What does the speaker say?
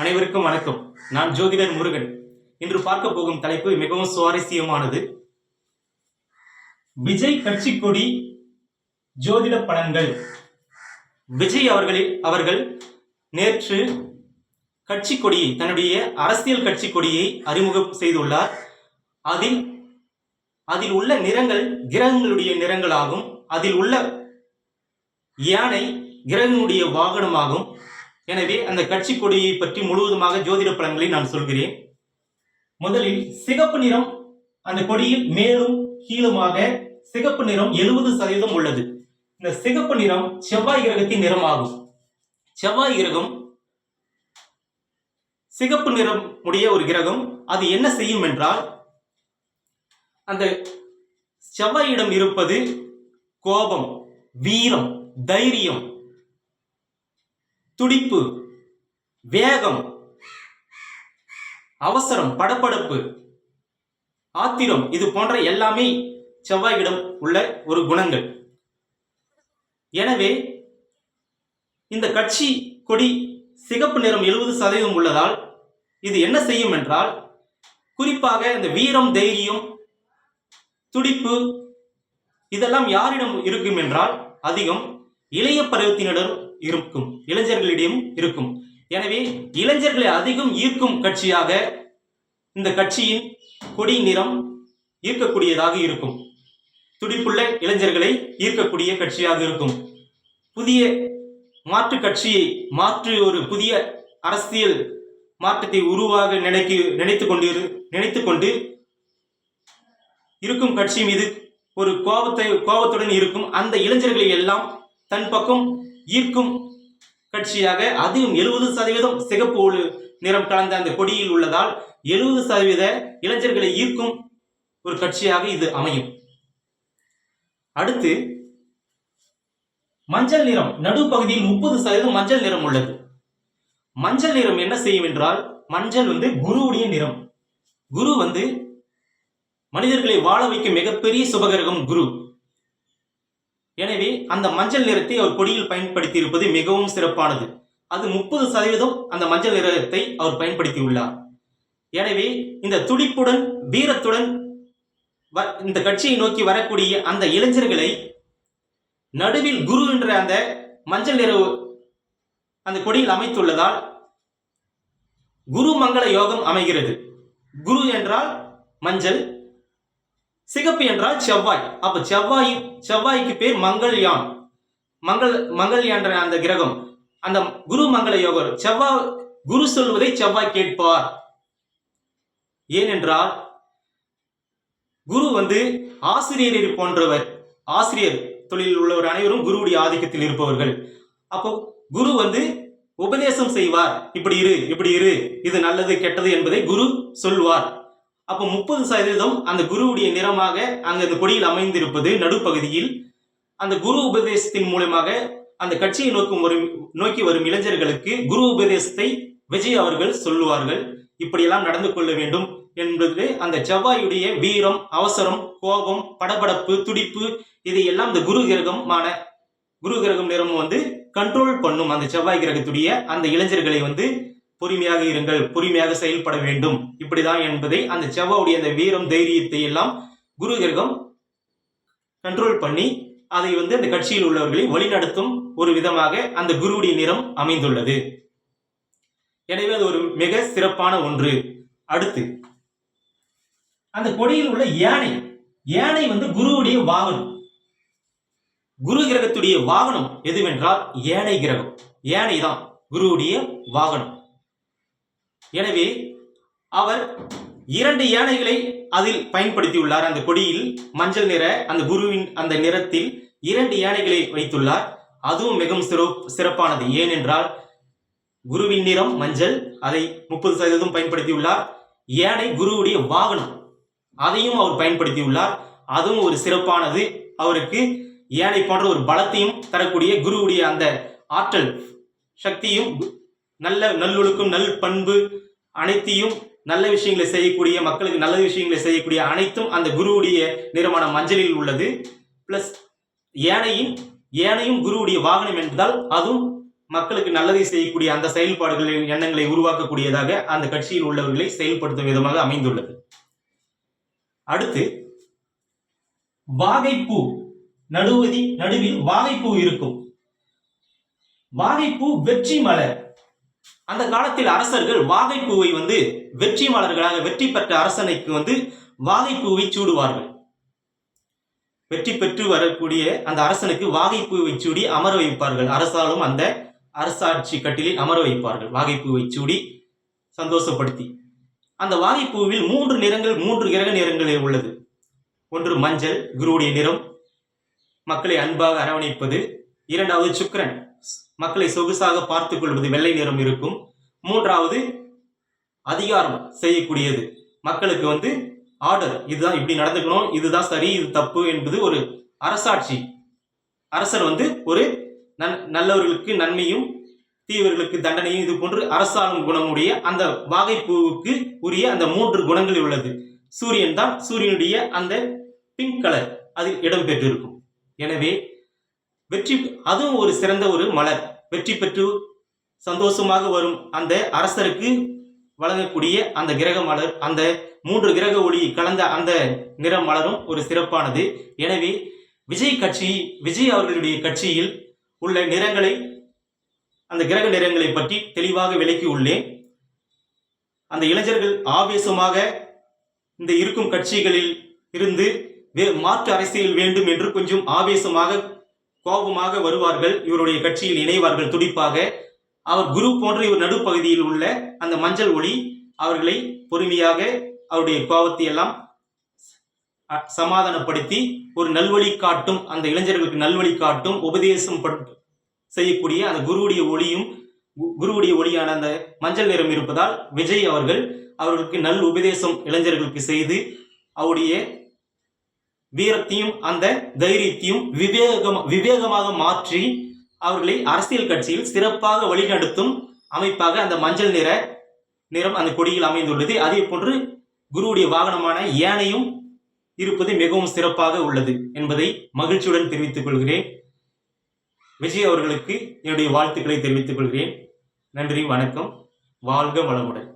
அனைவருக்கும் வணக்கம். நான் ஜோதிடர் முருகன். இன்று பார்க்க போகும் தலைப்பு மிகவும் சுவாரஸ்யமானது. விஜய் கட்சி கொடி ஜோதிட படங்கள். விஜய் அவர்களில் அவர்கள் நேற்று கட்சி கொடியை தன்னுடைய அரசியல் கட்சி கொடியை அறிமுகம் செய்துள்ளார். அதில் அதில் உள்ள நிறங்கள் கிரகங்களுடைய நிறங்களாகும். அதில் உள்ள யானை கிரகனுடைய வாகனமாகும். எனவே அந்த கட்சி கொடியை பற்றி முழுவதுமாக ஜோதிட பலன்களை நான் சொல்கிறேன். முதலில் சிகப்பு நிறம் அந்த கொடியில் மேலும் கீழுமாக சிகப்பு நிறம் எழுபது சதவீதம் உள்ளது. இந்த சிகப்பு நிறம் செவ்வாய் கிரகத்தின் நிறமாகும். செவ்வாய் கிரகம் சிகப்பு நிறம் உடைய ஒரு கிரகம். அது என்ன செய்யும் என்றால் அந்த செவ்வாயிடம் இருப்பது கோபம் வீரம் தைரியம் துடிப்பு வேகம் அவசரம் படப்படப்பு ஆத்திரம் இது போன்ற எல்லாமே செவ்வாயிடம் உள்ள ஒரு குணங்கள். எனவே இந்த கட்சி கொடி சிகப்பு நிறம் எழுபது சதவீதம் உள்ளதால் இது என்ன செய்யும் என்றால் குறிப்பாக இந்த வீரம் தைரியம் துடிப்பு இதெல்லாம் யாரிடம் இருக்கும் என்றால் அதிகம் இளைய பருவத்தினரும் இருக்கும். இளைஞர்களிடம் இருக்கும். எனவே இளைஞர்களை அதிகம் ஈர்க்கும் கட்சியாக இந்த கட்சியின் கொடி நிறம் ஈர்க்கக்கூடியதாக இருக்கும். துடிப்புள்ள இளைஞர்களை ஈர்க்கக்கூடிய கட்சியாக இருக்கும். புதிய மாற்று கட்சியை மாற்று ஒரு புதிய அரசியல் மாற்றத்தை உருவாக நினைக்கு நினைத்து கொண்டு நினைத்து கொண்டு இருக்கும் கட்சி மீது ஒரு கோபத்தை கோபத்துடன் இருக்கும் அந்த இளைஞர்களை எல்லாம் தன் பக்கம் ஈர்க்கும் கட்சியாக அதுவும் எழுபது சதவீதம் சிகப்பு நிறம் கலந்த அந்த கொடியில் உள்ளதால் எழுபது சதவீத இளைஞர்களை ஈர்க்கும் ஒரு கட்சியாக இது அமையும். அடுத்து மஞ்சள் நிறம் நடுப்பகுதியில் முப்பது சதவீதம் மஞ்சள் நிறம் உள்ளது. மஞ்சள் நிறம் என்ன செய்யும் என்றால் மஞ்சள் வந்து குருவுடைய நிறம். குரு வந்து மனிதர்களை வாழ வைக்கும் மிகப்பெரிய சுபகிரகம் குரு. எனவே அந்த மஞ்சள் நிறத்தை அவர் கொடியில் பயன்படுத்தி இருப்பது மிகவும் சிறப்பானது. அது முப்பது சதவீதம் அந்த மஞ்சள் நிறத்தை அவர் பயன்படுத்தியுள்ளார். எனவே இந்த துடிப்புடன் வீரத்துடன் வ- இந்த கட்சியை நோக்கி வரக்கூடிய அந்த இளைஞர்களை நடுவில் குரு என்ற அந்த மஞ்சள் நிற அந்த கொடியில் அமைத்துள்ளதால் குரு மங்கள யோகம் அமைகிறது. குரு என்றால் மஞ்சள் சிகப்பு என்றால் செவ்வாய். அப்ப செவ்வாய் செவ்வாய்க்கு பேர் மங்கள்யான். மங்கள் மங்கள்யான் என்ற அந்த கிரகம். அந்த குரு மங்கள யோகர். செவ்வாய் குரு சொல்வதை செவ்வாய் கேட்பார். ஏனென்றால் குரு வந்து ஆசிரியர் போன்றவர். ஆசிரியர் தொழிலில் உள்ளவர் அனைவரும் குருவுடைய ஆதிக்கத்தில் இருப்பவர்கள். அப்போ குரு வந்து உபதேசம் செய்வார். இப்படி இரு இப்படி இரு. இது நல்லது கெட்டது என்பதை குரு சொல்வார். அப்போ முப்பது சதவீதம் அந்த குருவுடைய நிறமாக அங்கு அந்த கொடியில் அமைந்திருப்பது நடுப்பகுதியில். அந்த குரு உபதேசத்தின் மூலமாக அந்த கட்சியை நோக்கும் வரும் நோக்கி வரும் இளைஞர்களுக்கு குரு உபதேசத்தை விஜய் அவர்கள் சொல்லுவார்கள். இப்படியெல்லாம் நடந்து கொள்ள வேண்டும் என்பது அந்த செவ்வாயுடைய வீரம் அவசரம் கோபம் படபடப்பு துடிப்பு இதையெல்லாம் இந்த குரு கிரகமான குரு கிரகம் நிறமும் வந்து கண்ட்ரோல் பண்ணும். அந்த செவ்வாய் கிரகத்துடைய அந்த இளைஞர்களை வந்து பொறுமையாக இருங்கள் பொறுமையாக செயல்பட வேண்டும். இப்படிதான் என்பதை அந்த செவ்வாவுடைய அந்த வீரம் தைரியத்தை எல்லாம் குரு கிரகம் கண்ட்ரோல் பண்ணி அதை வந்து அந்த கட்சியில் உள்ளவர்களை வழிநடத்தும் ஒரு விதமாக அந்த குருவுடைய நிறம் அமைந்துள்ளது. எனவே அது ஒரு மிக சிறப்பான ஒன்று. அடுத்து அந்த கொடியில் உள்ள யானை யானை வந்து குருவுடைய வாகனம். குரு கிரகத்துடைய வாகனம் எதுவென்றால் யானை கிரகம். யானை தான் குருவுடைய வாகனம். எனவே அவர் இரண்டு யானைகளை அதில் பயன்படுத்தியுள்ளார். அந்த கொடியில் மஞ்சள் நிற அந்த குருவின் அந்த நிறத்தில் இரண்டு யானைகளை வைத்துள்ளார். அதுவும் மிகவும் சிறப்பு சிறப்பானது. ஏனென்றால் குருவின் நிறம் மஞ்சள் அதை முப்பது சதவீதம் பயன்படுத்தியுள்ளார். யானை குருவுடைய வாகனம் அதையும் அவர் பயன்படுத்தியுள்ளார். அதுவும் ஒரு சிறப்பானது. அவருக்கு யானை போன்ற ஒரு பலத்தையும் தரக்கூடிய குருவுடைய அந்த ஆற்றல் சக்தியும் நல்ல நல்லொழுக்கம் நல் பண்பு அனைத்தையும் நல்ல விஷயங்களை செய்யக்கூடிய மக்களுக்கு நல்ல விஷயங்களை செய்யக்கூடிய அனைத்தும் அந்த குருவுடைய நிறமான மஞ்சளில் உள்ளது. பிளஸ் ஏனையின் யானையும் குருவுடைய வாகனம் என்பதால் அதுவும் மக்களுக்கு நல்லதை செய்யக்கூடிய அந்த செயல்பாடுகளின் எண்ணங்களை உருவாக்கக்கூடியதாக அந்த கட்சியில் உள்ளவர்களை செயல்படுத்தும் விதமாக அமைந்துள்ளது. அடுத்து வாகைப்பூ. நடுவதி நடுவில் வாகைப்பூ இருக்கும். வாகைப்பூ வெற்றி மலர் அந்த காலத்தில் அரசர்கள் வாகைப்பூவை வந்து வெற்றி மலர்களாக வெற்றி பெற்ற அரசனைக்கு வந்து வாகைப்பூவை சூடுவார்கள். வெற்றி பெற்று வரக்கூடிய அந்த அரசனுக்கு வாகைப்பூவை சூடி அமர வைப்பார்கள். அரசாலும் அந்த அரசாட்சி கட்டிலில் அமர வைப்பார்கள். வாகைப்பூவை சூடி சந்தோஷப்படுத்தி. அந்த வாகைப்பூவில் மூன்று நிறங்கள் மூன்று கிரக நிறங்களில் உள்ளது. ஒன்று மஞ்சள் குருவுடைய நிறம். மக்களை அன்பாக அரவணைப்பது. இரண்டாவது சுக்கரன். மக்களை சொகுசாக பார்த்துக் கொள்வது வெள்ளை நிறம் இருக்கும். மூன்றாவது அதிகாரம் செய்யக்கூடியது. மக்களுக்கு வந்து ஆர்டர் இதுதான் இப்படி நடந்துக்கணும் இதுதான் சரி இது தப்பு என்பது ஒரு அரசாட்சி. அரசர் வந்து ஒரு நன் நல்லவர்களுக்கு நன்மையும் தீவர்களுக்கு தண்டனையும் இது போன்று அரசாளும் குணமுடைய அந்த வாகைப்பூவுக்கு உரிய அந்த மூன்று குணங்கள் உள்ளது. சூரியன் தான் சூரியனுடைய அந்த பிங்க் கலர் அதில் இடம்பெற்றிருக்கும் எனவே வெற்றி அதுவும் ஒரு சிறந்த ஒரு மலர். வெற்றி பெற்று சந்தோஷமாக வரும் அந்த அரசருக்கு வழங்கக்கூடிய அந்த கிரக மலர் அந்த மூன்று கிரக ஒளி கலந்த அந்த நிற மலரும் ஒரு சிறப்பானது. எனவே விஜய் கட்சி விஜய் அவர்களுடைய கட்சியில் உள்ள நிறங்களை அந்த கிரக நிறங்களை பற்றி தெளிவாக விளக்கி உள்ளேன். அந்த இளைஞர்கள் ஆவேசமாக இந்த இருக்கும் கட்சிகளில் இருந்து மாற்று அரசியல் வேண்டும் என்று கொஞ்சம் ஆவேசமாக கோபமாக வருவார்கள் இவருடைய கட்சியில் இணைவார்கள் துடிப்பாக. அவர் குரு போன்ற இவர் நடுப்பகுதியில் உள்ள அந்த மஞ்சள் ஒளி அவர்களை பொறுமையாக அவருடைய கோபத்தை எல்லாம் சமாதானப்படுத்தி ஒரு நல்வழி காட்டும் அந்த இளைஞர்களுக்கு நல்வழி காட்டும் உபதேசம் பட்- செய்யக்கூடிய அந்த குருவுடைய ஒளியும் கு- குருவுடைய ஒளியான அந்த மஞ்சள் நிறம் இருப்பதால் விஜய் அவர்கள் அவர்களுக்கு நல் உபதேசம் இளைஞர்களுக்கு செய்து அவருடைய வீரத்தையும் அந்த தைரியத்தையும் விவேகம் விவேகமாக மாற்றி அவர்களை அரசியல் கட்சியில் சிறப்பாக வழிநடத்தும் அமைப்பாக அந்த மஞ்சள் நிற நிறம் அந்த கொடியில் அமைந்துள்ளது. அதே போன்று குருவுடைய வாகனமான யானையும் இருப்பது மிகவும் சிறப்பாக உள்ளது என்பதை மகிழ்ச்சியுடன் தெரிவித்துக் கொள்கிறேன். விஜய் அவர்களுக்கு என்னுடைய வாழ்த்துக்களை தெரிவித்துக் கொள்கிறேன். நன்றி வணக்கம். வாழ்க வளமுடன்.